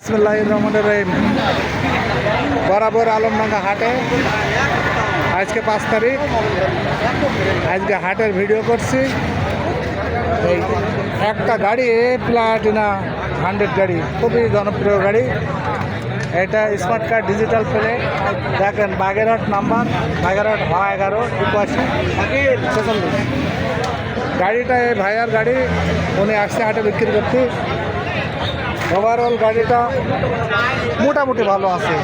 বিসমুল্লাহ রহমানের রহিম। বরাবর আলমডাঙ্গা হাটে। আজকে পাঁচ তারিখ। আজকে হাটের ভিডিও করছি। একটা গাড়ি প্লাটিনা হান্ড্রেড গাড়ি, খুবই জনপ্রিয় গাড়ি। এটা স্মার্ট কার্ড, ডিজিটাল প্লেট দেখেন, বাগেরহাট নাম্বার, বাগেরহাট হ এগারো ছেচল্লিশ গাড়িটা ভাইয়ার গাড়ি। উনি আসছে হাটে বিক্রি করতে। ওভারঅল গাড়িটা মোটামুটি ভালো আছে।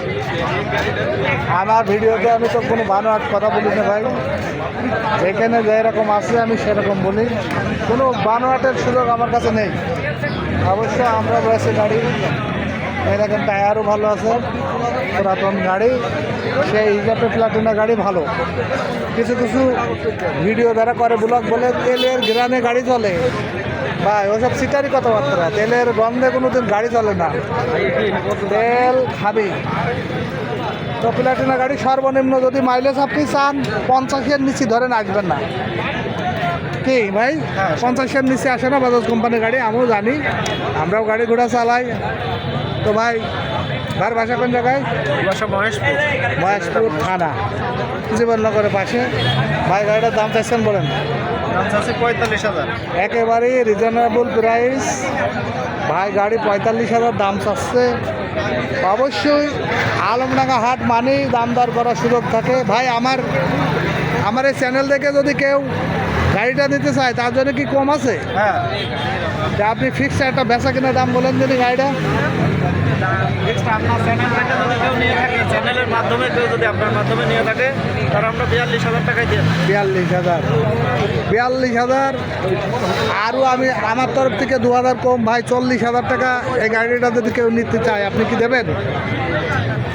আমার ভিডিওতে আমি তো কোনো ভালো কথা বলি না ভাই। যেখানে যেরকম আছে আমি সেরকম বলি। কোনো বানোয়াটের সুযোগ আমার কাছে নেই। অবশ্য আমরা রয়েছে গাড়ি এরকম টায়ারও ভালো আছে, পুরাতন গাড়ি, সেই হিসাবে প্লাটিনা গাড়ি ভালো। কিছু কিছু ভিডিও যারা করে ব্লগ বলে, তেলের গ্রামে গাড়ি চলে। ভাই, ওসব সিটারই কথাবার্তা তেলের গন্ধে কোনো দিন গাড়ি চলে না। তেল খাবি। তো প্লাটিনা গাড়ি সর্বনিম্ন যদি মাইলেজ আপনি চান পঞ্চাশের নিচে ধরেন আসবেন না। কি ভাই? পঞ্চাশের নিচে আসে না বাজাজ কোম্পানির গাড়ি? আমিও জানি। আমরাও গাড়ি ঘোড়া চালাই। তো ভাই ভার বাসা কোন জায়গায়? বাসা মহেশপুর। মহেশপুর থানা। জীবননগরের পাশে। ভাই গাড়িটার দাম চাইছেন বলেন। দাম চাচ্ছে পঁয়তাল্লিশ হাজার। একেবারেই রিজনেবল প্রাইস ভাই গাড়ি পঁয়তাল্লিশ হাজার দাম চাচ্ছে। অবশ্যই আলমডাঙ্গা হাট মানেই দাম দর করার সুযোগ থাকে। ভাই আমার আমার এই চ্যানেল থেকে যদি কেউ গাড়িটা নিতে চায় তার জন্য কি কম আছে? হ্যাঁ। আপনি ফিক্সড একটা বেচা কিনা দাম বলেন যদি গাড়িটা। নেক্সট আপনার চ্যানেলের মাধ্যমে কেউ যদি আপনার মাধ্যমে নিয়ে থাকে তাহলে আমরা বিয়াল্লিশ হাজার টাকায় দিই। বিয়াল্লিশ হাজার। বিয়াল্লিশ হাজার। আরও আমি আমার তরফ থেকে দু হাজার কম ভাই চল্লিশ হাজার টাকা এই গাড়িটা যদি কেউ নিতে চায় আপনি কি দেবেন?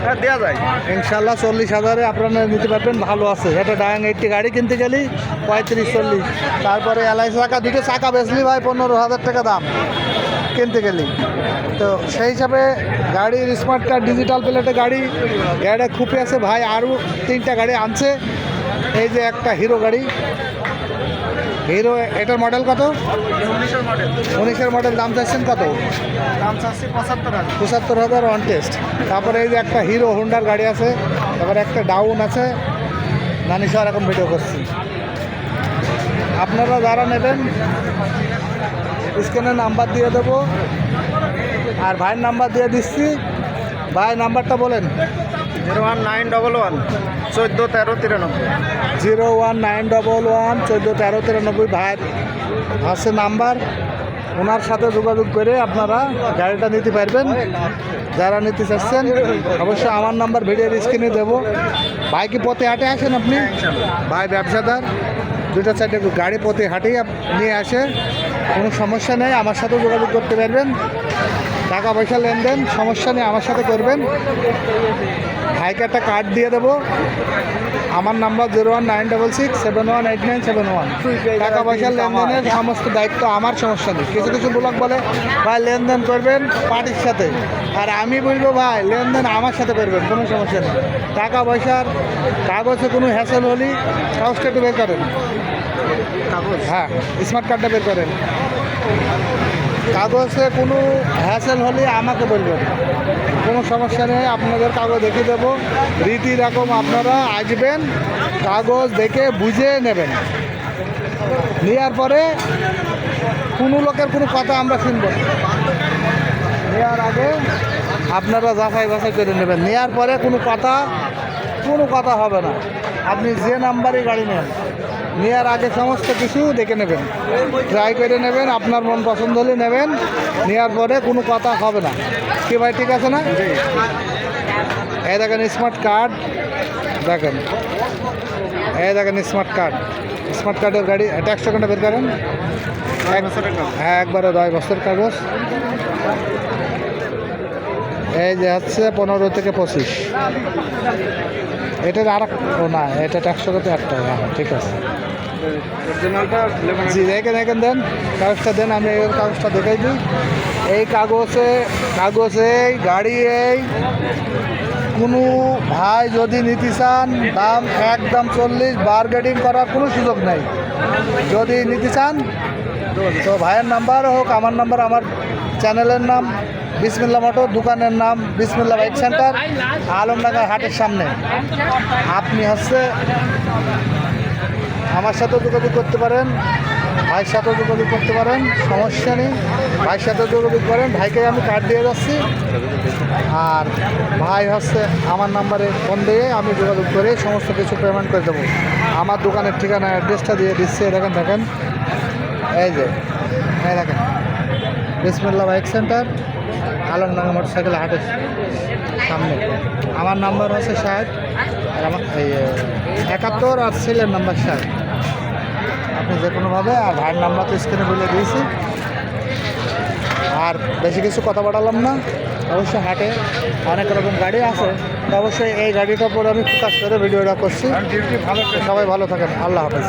হ্যাঁ দেওয়া যায়। ইনশাল্লাহ চল্লিশ হাজারে আপনারা নিতে পারবেন, ভালো আছে। এটা ডায়াং এইটটি গাড়ি কিনতে গেলি পঁয়ত্রিশ, চল্লিশ। তারপরে এলআইসি চাকা, দুটো চাকা বেচলি ভাই, পনেরো হাজার টাকা দাম কিনতে গেলি তো সেই হিসাবে গাড়ির স্মার্ট কার্ড ডিজিটাল প্লেটে গাড়ি, গাড়িটা খুপে আছে। ভাই আরও তিনটা গাড়ি আনছে। এই যে একটা হিরো গাড়ি। হিরো এটার মডেল কত? উনিশের মডেল উনিশের মডেল দাম চাইছেন কত? দাম চাচ্ছি পঁচাত্তর হাজার। পঁচাত্তর হাজার ওয়ান টেস্ট তারপরে এই যে একটা হিরো হোন্ডার গাড়ি আছে তারপরে একটা ডাউন আছে। নানি সহ এখন ভিডিও করছি। আপনারা যারা নেবেন স্ক্রিনে নাম্বার দিয়ে দেবো। আর ভাইয়ের নাম্বার দিয়ে দিচ্ছি। ভাই নাম্বারটা বলেন। Zero one nine double one চোদ্দ তেরো তিরানব্বই। Zero one nine double one চোদ্দ তেরো তিরানব্বই ভাইয়ের আছে নাম্বার। ওনার সাথে যোগাযোগ করে আপনারা গাড়িটা নিতে পারবেন। যারা নিতে চাচ্ছেন, অবশ্যই আমার নাম্বার ভিডিওর স্ক্রিনে দেবো। ভাই কি পথে হাটে আসেন আপনি? ভাই ব্যবসাদার। দুটো চারটে গাড়ি পথে হাটেই নিয়ে আসে। কোনো সমস্যা নেই, আমার সাথে যোগাযোগ করতে পারবেন। টাকা পয়সা লেনদেন সমস্যা নেই, আমার সাথে করবেন। ভাইকে একটা কার্ড দিয়ে দেবো। আমার number zero one nine double six seven one eight nine seven one টাকা পয়সা লেনদেনের সমস্ত দায়িত্ব আমার সমস্যা নেই। কিছু কিছু ব্লক বলে ভাই লেনদেন করবেন পার্টির সাথে। আর আমি বলব ভাই লেনদেন আমার সাথে করবেন কোনো সমস্যা নেই। টাকা পয়সার কাগজে কোনো হ্যাসেল হলে কাগজটা একটু বের করেন। কাগজ? হ্যাঁ স্মার্ট কার্ডটা বের করেন। কাগজে কোনো হ্যাসেল হলে আমাকে বলবেন। কোনো সমস্যা নেই, আপনাদের কাগজ দেখিয়ে দেবো। রীতি রকম আপনারা আসবেন, কাগজ দেখে বুঝে নেবেন। নেওয়ার পরে কোনো লোকের কোনো কথা আমরা শুনব নেওয়ার আগে আপনারা যাচাই বাছাই করে নেবেন। নেওয়ার পরে কোনো কথা কোনো কথা হবে না। আপনি যে নাম্বারে গাড়ি নেন, নেওয়ার আগে সমস্ত কিছু দেখে নেবেন। ট্রাই করে নেবেন, আপনার মন পছন্দ হলে নেবেন, নেওয়ার পরে কোনো কথা হবে না। কি ভাই, ঠিক আছে না? এই দেখেন স্মার্ট কার্ড দেখেন। এই দেখেন স্মার্ট কার্ড স্মার্ট কার্ডের গাড়ি ট্যাক্স টাকাটা বের করেন। হ্যাঁ একবারে দশ বছর কাগজ। এই যে হচ্ছে পনেরো থেকে পঁচিশ। এটার আর না এটা একশো কত একটা হ্যাঁ ঠিক আছে। জি, দেখেন দেখেন, দেন, কাগজটা দেন, আমি এই কাগজটা দেখাই দিই। এই কাগজে কাগজে গাড়ি, এই কোনো ভাই যদি নিতে চান, দাম একদম চল্লিশ বার্গেটিং করার কোনো সুযোগ নেই। যদি নিতে চান, তো ভাইয়ের নাম্বার হোক, আমার নাম্বার, আমার চ্যানেলের নাম। বিসমিল্লা মোটর, দোকানের নাম বিসমিল্লা বাইক সেন্টার আলমডাঙ্গা হাটের সামনে। আপনি হচ্ছে আমার সাথেও যোগাযোগ করতে পারেন, ভাইয়ের সাথেও যোগাযোগ করতে পারেন, সমস্যা নেই, ভাইয়ের সাথেও যোগাযোগ করেন, ভাইকে আমি কার্ড দিয়ে যাচ্ছি। আর ভাই হচ্ছে আমার নাম্বারে ফোন দিয়ে আমি যোগাযোগ করে সমস্ত কিছু পেমেন্ট করে দেবো। আমার দোকানের ঠিকানা অ্যাড্রেসটা দিয়ে দিচ্ছি দেখেন দেখেন। এই যে, এই দেখেন। Bismillah bike centre Alamdanga motor cycle হাটের সামনে। আমার নাম্বার হচ্ছে ষাট আর আমার একাত্তর আর ছেলের নাম্বার ষাট আপনি যে কোনোভাবে, আর ভাইয়ের নাম্বার তো স্ক্রিনে বলে দিয়েছি। আর বেশি কিছু কথা বাড়ালাম না। অবশ্যই হাটে, অনেক রকম গাড়ি আছে। তো অবশ্যই এই গাড়িটার পরে আমি ফোকাস করে ভিডিওটা করছি। সবাই ভালো থাকেন, আল্লাহ হাফেজ।